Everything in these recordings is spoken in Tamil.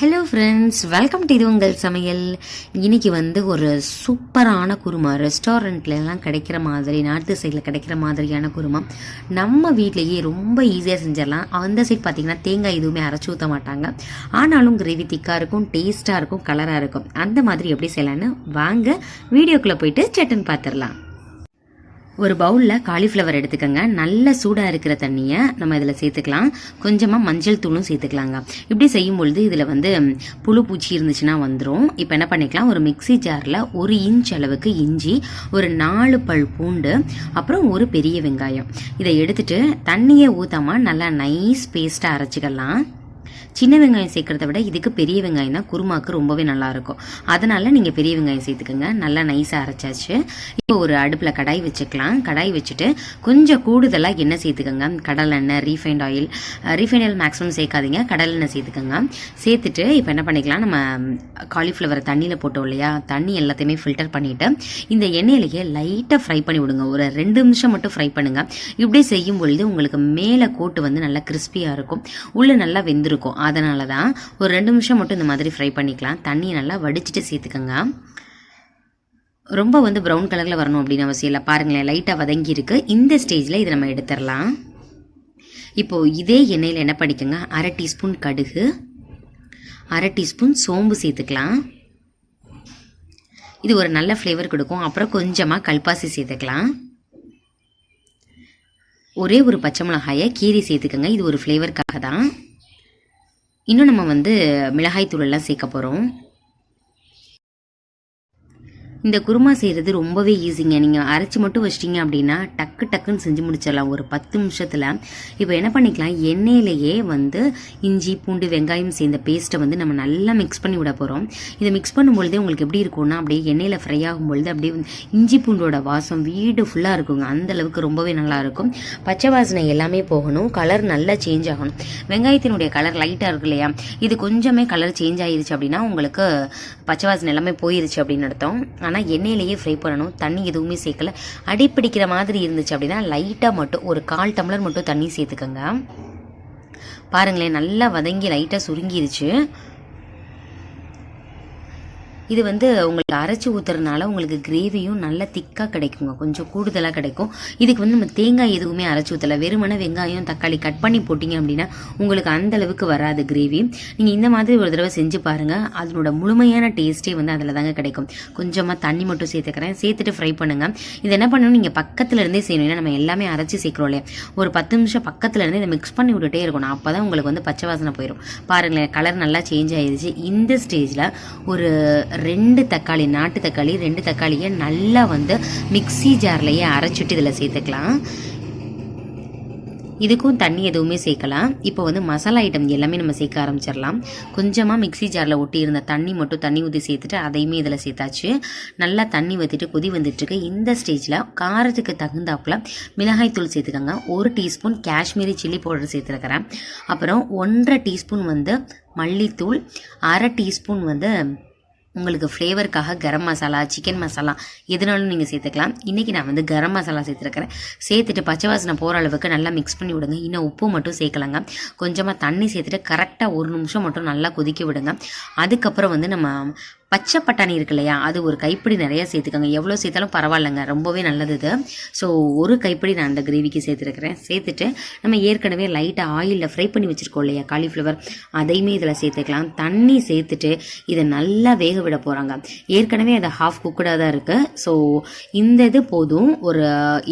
ஹலோ ஃப்ரெண்ட்ஸ் வெல்கம் டு இது உங்கள் சமையல். இன்னைக்கு வந்து ஒரு சூப்பரான குருமா. ரெஸ்டாரண்ட்லலாம் கிடைக்கிற மாதிரி நார்த்து சைடில் கிடைக்கிற மாதிரியான குருமா. நம்ம வீட்லேயே ரொம்ப ஈஸியாக செஞ்சிடலாம். அந்த சைட் பார்த்தீங்கன்னா தேங்காய் எதுவுமே அரைச்சி ஊற்ற மாட்டாங்க. ஆனாலும் கிரேவி திக்காக இருக்கும் டேஸ்ட்டாக இருக்கும் கலராக இருக்கும். அந்த மாதிரி எப்படி செய்யலான்னு வாங்க வீடியோக்குள்ளே போயிட்டு சட்டன் பார்த்துடலாம் ஒரு பவுலில் காலிஃப்ளவர் எடுத்துக்கோங்க. நல்ல சூடாக இருக்கிற தண்ணியை நம்ம இதில் சேர்த்துக்கலாம். கொஞ்சமாக மஞ்சள் தூளும் சேர்த்துக்கலாங்க. இப்படி செய்யும் பொழுது இதில் வந்து புழு பூச்சி இருந்துச்சுன்னா வந்துடும் இப்போ என்ன பண்ணிக்கலாம்? ஒரு மிக்ஸி ஜாரில் ஒரு இன்ச் அளவுக்கு இஞ்சி ஒரு நாலு பல் பூண்டு அப்புறம் ஒரு பெரிய வெங்காயம். இதை எடுத்துட்டு தண்ணியை ஊற்றாமல் நல்லா நைஸ் பேஸ்ட்டாக அரைச்சிக்கலாம். சின்ன வெங்காயம் சேர்க்கறத விட இதுக்கு பெரிய வெங்காயம் தான் குருமாக்கு ரொம்பவே நல்லா இருக்கும் நீங்கள் பெரிய வெங்காயம் சேர்த்துக்கோங்க. நல்லா நைஸாக அரைச்சாச்சு. இப்போ ஒரு அடுப்பில் கடாய் வச்சுக்கலாம். கடாய் வச்சுட்டு கொஞ்சம் கூடுதலாக எண்ணெய் சேர்த்துக்கோங்க. கடலெண்ணெய் refined oil refined oil maximum சேர்க்காதீங்க. கடலெண்ணெய் சேர்த்துக்கோங்க. சேர்த்துட்டு இப்போ என்ன பண்ணிக்கலாம்? நம்ம காலிஃப்ளவரை தண்ணியில் போட்டோம் இல்லையா? தண்ணி எல்லாத்தையுமே ஃபில்டர் பண்ணிவிட்டு இந்த எண்ணெயிலேயே லைட்டாக ஃப்ரை பண்ணி விடுங்க. ஒரு ரெண்டு நிமிஷம் மட்டும் ஃப்ரை பண்ணுங்கள் இப்படி செய்யும் பொழுது உங்களுக்கு மேலே கோட்டு வந்து நல்லா கிறிஸ்பியாக இருக்கும். உள்ளே நல்லா வெந்திருக்கும். அதனால தான் ஒரு ரெண்டு நிமிஷம் மட்டும் இந்த மாதிரி ஃப்ரை பண்ணிக்கலாம். தண்ணியை நல்லா வடிச்சிட்டு சேர்த்துக்கோங்க. ரொம்ப வந்து ப்ரௌன் கலரில் வரணும் அப்படின்னு அவசியம் இல்லை. பாருங்களேன் லைட்டாக வதங்கி இருக்கு இந்த ஸ்டேஜில் இதை நம்ம எடுத்துடலாம். இப்போது இதே எண்ணெயில் என்ன பண்ணிக்கோங்க அரை டீஸ்பூன் கடுகு அரை டீஸ்பூன் சோம்பு சேர்த்துக்கலாம். இது ஒரு நல்ல ஃப்ளேவர் கொடுக்கும். அப்புறம் கொஞ்சமாக கல்பாசி சேர்த்துக்கலாம். ஒரே ஒரு பச்சை மிளகாயை கீரி சேர்த்துக்கோங்க. இது ஒரு ஃப்ளேவருக்காக தான் இன்னும் நம்ம வந்து மிளகாய் தூளெல்லாம் சேர்க்க போகிறோம் இந்த குருமா செய்கிறது ரொம்பவே ஈஸிங்க நீங்கள் அரைச்சி மட்டும் வச்சிட்டிங்க அப்படின்னா டக்கு டக்குன்னு செஞ்சு முடிச்சிடலாம். ஒரு பத்து நிமிஷத்தில். இப்போ என்ன பண்ணிக்கலாம்? எண்ணெயிலேயே வந்து இஞ்சி பூண்டு வெங்காயம் சேர்ந்த பேஸ்ட்டை வந்து நம்ம நல்லா மிக்ஸ் பண்ணி விட போகிறோம் இதை மிக்ஸ் பண்ணும்பொழுதே உங்களுக்கு எப்படி இருக்கும்னா அப்படியே எண்ணெயில் ஃப்ரை ஆகும் பொழுது அப்படியே இஞ்சி பூண்டோட வாசம் வீடு ஃபுல்லாக இருக்குங்க. அந்த அளவுக்கு ரொம்பவே நல்லா இருக்கும். பச்சை வாசனை எல்லாமே போகணும். கலர் நல்லா சேஞ்ச் ஆகணும். வெங்காயத்தினுடைய கலர் லைட்டாக இருக்கு இல்லையா? இது கொஞ்சமே கலர் சேஞ்ச் ஆயிருச்சு அப்படின்னா உங்களுக்கு பச்சை வாசனை எல்லாமே போயிருச்சு அப்படின்னு அர்த்தம். ஆனால் எண்ணெயிலேயே ஃப்ரை பண்ணணும். தண்ணி எதுவுமே சேர்க்கல. அடிப்பிடிக்கிற மாதிரி இருந்துச்சு அப்படின்னா லைட்டாக மட்டும் ஒரு கால் டம்ளர் மட்டும் தண்ணி சேர்த்துக்கோங்க. பாருங்களேன் நல்லா வதங்கி லைட்டாக சுருங்கிருச்சு. இது வந்து உங்களுக்கு அரைச்சி ஊற்றுறதுனால உங்களுக்கு கிரேவியும் நல்ல திக்காக கிடைக்குங்க. கொஞ்சம் கூடுதலாக கிடைக்கும். இதுக்கு வந்து நம்ம தேங்காய் எதுவுமே அரைச்சி ஊற்றல வெறுமனே வெங்காயம் தக்காளி கட் பண்ணி போட்டிங்க அப்படின்னா உங்களுக்கு அந்த அளவுக்கு வராது கிரேவி நீங்கள் இந்த மாதிரி ஒரு தடவை செஞ்சு பாருங்கள் அதனோட முழுமையான டேஸ்ட்டே வந்து அதில் தாங்க கிடைக்கும். கொஞ்சமாக தண்ணி மட்டும் சேர்த்துக்கிறேன். சேர்த்துட்டு ஃப்ரை பண்ணுங்கள் இது என்ன பண்ணணும்? நீங்கள் பக்கத்தில் இருந்தே செய்யணும். ஏன்னா நம்ம எல்லாமே அரைச்சி சேர்க்குறோம் இல்லையா? ஒரு பத்து நிமிஷம் பக்கத்தில் இருந்து இதை மிக்ஸ் பண்ணி விட்டுட்டே இருக்கணும். அப்போ தான் உங்களுக்கு வந்து பச்சை வாசனை போயிடும் பாருங்களேன் கலர் நல்லா சேஞ்ச் ஆயிடுச்சு இந்த ஸ்டேஜில் ஒரு ரெண்டு தக்காளி நாட்டு தக்காளி ரெண்டு தக்காளியை நல்லா வந்து மிக்ஸி ஜார்லேயே அரைச்சிட்டு இதில் சேர்த்துக்கலாம். இதுக்கும் தண்ணி எதுவுமே சேர்க்கலாம். இப்போ வந்து மசாலா ஐட்டம் எல்லாமே நம்ம சேர்க்க ஆரம்பிச்சிடலாம். கொஞ்சமாக மிக்ஸி ஜாரில் ஒட்டி இருந்த தண்ணி மட்டும் தண்ணி ஊற்றி சேர்த்துட்டு அதையுமே இதில் சேர்த்தாச்சு. நல்லா தண்ணி ஊற்றிட்டு கொதி வந்துட்டுருக்கு. இந்த ஸ்டேஜில் காரத்துக்கு தகுந்தாப்புல மிளகாய் தூள் சேர்த்துக்கோங்க. ஒரு டீஸ்பூன் காஷ்மீரி சில்லி பவுடர் சேர்த்துருக்கிறேன். அப்புறம் ஒன்றரை டீஸ்பூன் வந்து மல்லித்தூள் அரை டீஸ்பூன் வந்து உங்களுக்கு ஃப்ளேவருக்காக கரம் மசாலா சிக்கன் மசாலா எதுனாலும் நீங்கள் சேர்த்துக்கலாம். இன்றைக்கி நான் வந்து கரம் மசாலா சேர்த்துருக்கிறேன். சேர்த்துட்டு பச்சை வாசனை போகிற அளவுக்கு நல்லா மிக்ஸ் பண்ணி விடுங்க. இன்னும் உப்பு மட்டும் சேர்க்கலாங்க. கொஞ்சமாக தண்ணி சேர்த்துட்டு கரெக்டாக ஒரு நிமிஷம் மட்டும் நல்லா கொதிக்க விடுங்க. அதுக்கப்புறம் வந்து நம்ம பச்சை பட்டாணி இருக்கு இல்லையா? அது ஒரு கைப்பிடி நிறைய சேர்த்துக்கோங்க. எவ்வளோ சேர்த்தாலும் பரவாயில்லைங்க. ரொம்பவே நல்லது இது ஸோ ஒரு கைப்பிடி நான் அந்த கிரேவிக்கு சேர்த்துருக்கிறேன். சேர்த்துட்டு நம்ம ஏற்கனவே லைட்டாக ஆயிலில் ஃப்ரை பண்ணி வச்சுருக்கோம் இல்லையா? காலிஃப்ளவர் அதையுமே இதில் சேர்த்துக்கலாம். தண்ணி சேர்த்துட்டு இதை நல்லா வேக விட போகிறாங்க ஏற்கனவே அது ஹாஃப் குக்கடாக தான் இருக்குது ஸோ இந்த இது போதும். ஒரு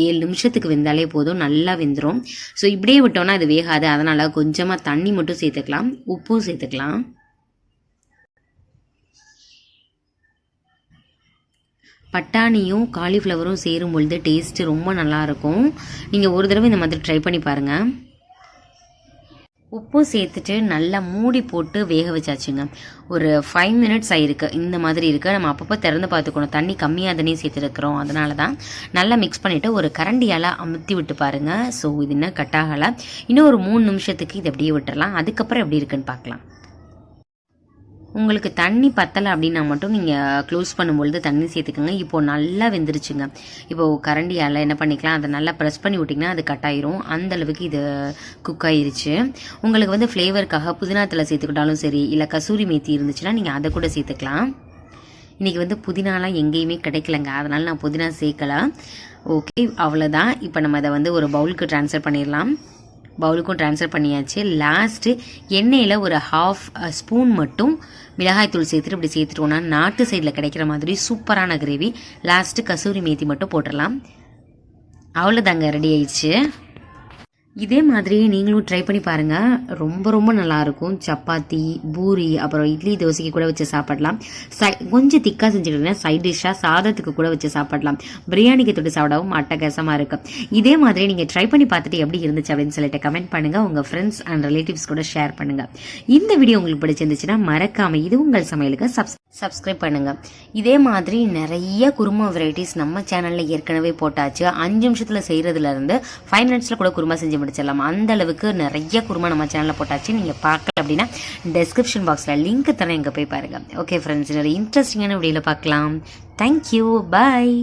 ஏழு நிமிஷத்துக்கு வெந்தாலே போதும். நல்லா வெந்துடும் ஸோ இப்படியே விட்டோம்னா அது வேகாது. அதனால் கொஞ்சமாக தண்ணி மட்டும் சேர்த்துக்கலாம். உப்பும் சேர்த்துக்கலாம். பட்டாணியும் காலிஃப்ளவரும் சேரும் பொழுது டேஸ்ட்டு ரொம்ப நல்லாயிருக்கும். நீங்கள் ஒரு தடவை இந்த மாதிரி ட்ரை பண்ணி பாருங்கள் உப்பு சேர்த்துட்டு நல்லா மூடி போட்டு வேக வச்சாச்சுங்க. ஒரு ஃபைவ் மினிட்ஸ் ஆகிருக்கு இந்த மாதிரி இருக்குது நம்ம அப்பப்போ திறந்து பார்த்துக்கணும். தண்ணி கம்மியாக தானே சேர்த்துருக்குறோம். அதனால தான் நல்லா மிக்ஸ் பண்ணிவிட்டு ஒரு கரண்டியால் அமுத்தி விட்டு பாருங்கள் ஸோ இது இன்னும் கட் ஆகலை இன்னும் ஒரு மூணு நிமிஷத்துக்கு இது அப்படியே விட்டுறலாம். அதுக்கப்புறம் எப்படி இருக்குன்னு பார்க்கலாம். உங்களுக்கு தண்ணி பத்தலை அப்படின்னா மட்டும் நீங்கள் க்ளோஸ் பண்ணும்பொழுது தண்ணி சேர்த்துக்கோங்க. இப்போது நல்லா வெந்துருச்சுங்க. இப்போது கரண்டியால் என்ன பண்ணிக்கலாம் அதை நல்லா ப்ரெஸ் பண்ணி விட்டிங்கன்னா அது கட் ஆயிரும். அந்த அளவுக்கு இது குக் ஆயிருச்சு. உங்களுக்கு வந்து ஃப்ளேவருக்காக புதினாத்தில் சேர்த்துக்கிட்டாலும் சரி இல்லை கசூரி மேத்தி இருந்துச்சுன்னா நீங்கள் அதை கூட சேர்த்துக்கலாம். இன்றைக்கி வந்து புதினாலாம் எங்கேயுமே கிடைக்கலங்க. அதனால் நான் புதினா சேர்க்கலாம் ஓகே அவ்வளோதான் இப்போ நம்ம அதை வந்து ஒரு பவுலுக்கு ட்ரான்ஸ்ஃபர் பண்ணிடலாம். பவுலுக்கும் ட்ரான்ஸ்ஃபர் பண்ணியாச்சு. லாஸ்ட்டு எண்ணெயில் ஒரு ஹாஃப் ஸ்பூன் மட்டும் மிளகாய்த்தூள் சேர்த்துட்டு இப்படி சேர்த்துட்டோம்னா நாட்டு சைடில் கிடைக்கிற மாதிரி சூப்பரான கிரேவி லாஸ்ட்டு கசூரி மேத்தி மட்டும் போட்டுடலாம். அவ்வளோதாங்க ரெடி ஆயிடுச்சு. இதே மாதிரி நீங்களும் ட்ரை பண்ணி பாருங்கள் ரொம்ப ரொம்ப நல்லாயிருக்கும். சப்பாத்தி பூரி அப்புறம் இட்லி தோசைக்கு கூட வச்சு சாப்பிடலாம். சை கொஞ்சம் திக்காக செஞ்சுக்கிட்டீங்கன்னா சைட் டிஷ்ஷாக சாதத்துக்கு கூட வச்சு சாப்பிடலாம். பிரியாணிக்கு தொட்டு சாப்பிடவும் அட்டகாசமாக இருக்கும் இதே மாதிரி நீங்கள் ட்ரை பண்ணி பார்த்துட்டு எப்படி இருந்துச்சு அப்படின்னு சொல்லிட்டு கமெண்ட் பண்ணுங்கள் உங்கள் ஃப்ரெண்ட்ஸ் அண்ட் ரிலேட்டிவ்ஸ் கூட ஷேர் பண்ணுங்கள் இந்த வீடியோ உங்களுக்கு பிடிச்சிருந்துச்சுன்னா மறக்காமல் இது உங்கள் சமையலுக்கு சப்ஸ் சப்ஸ்கிரைப் பண்ணுங்கள் இதே மாதிரி நிறைய குருமா வெரைட்டிஸ் நம்ம சேனலில் ஏற்கனவே போட்டாச்சு. அஞ்சு நிமிஷத்தில் செய்கிறதுலேருந்து ஃபைவ் மினிட்ஸில் கூட குருமா செஞ்சு முடிச்சிடலாம் அந்த அளவுக்கு நிறைய குருமா நம்ம சேனலில் போட்டாச்சு. நீங்கள் பார்க்கல அப்படின்னா டெஸ்கிரிப்ஷன் பாக்ஸில் லிங்க் தரேன். இங்கே போய் பாருங்கள் ஓகே ஃப்ரெண்ட்ஸ் நிறைய இன்ட்ரெஸ்டிங்கான வீடியோவில் பார்க்கலாம். Thank you bye